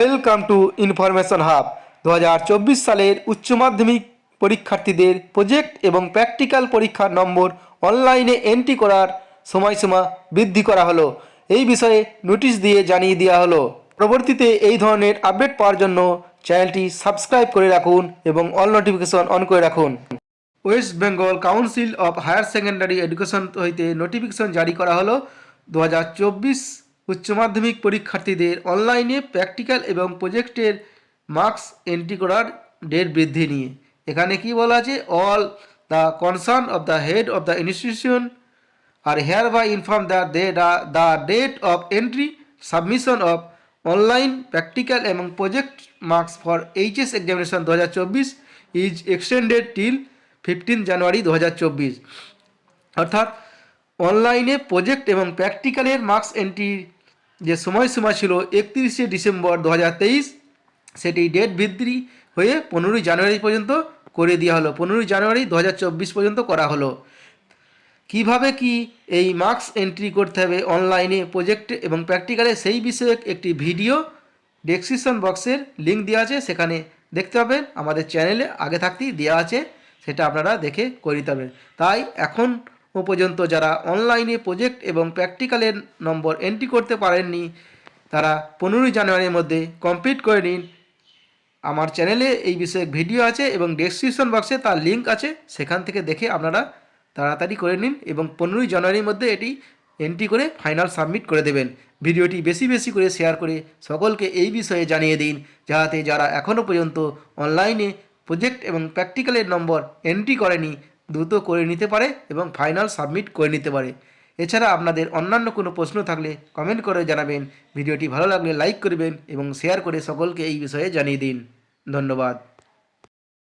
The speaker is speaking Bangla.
ওয়েলকাম টু ইনফরমেশন হাব দু হাজার চব্বিশ সালের উচ্চ মাধ্যমিক পরীক্ষার্থীদের প্রজেক্ট এবং প্র্যাকটিক্যাল পরীক্ষার নম্বর অনলাইনে এন্ট্রি করার সময়সীমা বৃদ্ধি করা হলো। এই বিষয়ে নোটিশ দিয়ে জানিয়ে দেওয়া হলো। পরবর্তীতে এই ধরনের আপডেট পাওয়ার জন্য চ্যানেলটি সাবস্ক্রাইব করে রাখুন এবং অল নোটিফিকেশন অন করে রাখুন। West Bengal council of higher secondary education হইতে নোটিফিকেশন জারি করা হলো। দু হাজার চব্বিশ উচ্চ মাধ্যমিক পরীক্ষার্থীদের অনলাইনে প্র্যাকটিক্যাল এবং প্রজেক্টের মার্কস এন্ট্রি করার ডেট বৃদ্ধি নিয়ে। এখানে কি বলা আছে? All the concern of the head of the institution are hereby inform the the date of entry, submission of online practical এবং project marks for HS examination দু হাজার চব্বিশ is extended till fifteen January দু হাজার চব্বিশ। অর্থাৎ অনলাইনে প্রজেক্ট এবং প্র্যাকটিক্যালের মার্কস এন্ট্রি যে সময়সীমা ছিল একত্রিশে ডিসেম্বর দু হাজার তেইশ, সেটি ডেট বৃদ্ধি হয়ে পনেরোই জানুয়ারি পর্যন্ত করে দেওয়া হলো। পনেরোই জানুয়ারি দু হাজার চব্বিশ পর্যন্ত করা হলো। কীভাবে কি এই মার্কস এন্ট্রি করতে হবে অনলাইনে প্রজেক্টে এবং প্র্যাকটিক্যালে সেই বিষয়ে একটি ভিডিও ডেসক্রিপশন বক্সের লিঙ্ক দেওয়া আছে। সেখানে দেখতে পাবেন, আমাদের চ্যানেলে আগে থাকতেই দেওয়া আছে, সেটা আপনারা দেখে করে নিতে পারবেন। তাই এখন পর্যন্ত যারা অনলাইনে প্রজেক্ট এবং প্র্যাকটিক্যালের নম্বর এন্ট্রি করতে পারেননি, তারা পনেরোই জানুয়ারির মধ্যে কমপ্লিট করে নিন। আমার চ্যানেলে এই বিষয়ে ভিডিও আছে এবং ডেসক্রিপশন বক্সে তার লিঙ্ক আছে, সেখান থেকে দেখে আপনারা তাড়াতাড়ি করে নিন এবং পনেরোই জানুয়ারির মধ্যে এটি এন্ট্রি করে ফাইনাল সাবমিট করে দেবেন। ভিডিওটি বেশি বেশি করে শেয়ার করে সকলকে এই বিষয়ে জানিয়ে দিন, যাতে যারা এখনও পর্যন্ত অনলাইনে প্রজেক্ট এবং প্র্যাকটিক্যালের নম্বর এন্ট্রি করেনি দ্রুত করে নিতে পারে এবং ফাইনাল সাবমিট করে নিতে পারে। এছাড়া আপনাদের অন্যান্য কোনো প্রশ্ন থাকলে কমেন্ট করে জানাবেন। ভিডিওটি ভালো লাগলে লাইক করবেন এবং শেয়ার করে সকলকে এই বিষয়ে জানিয়ে দিন। ধন্যবাদ।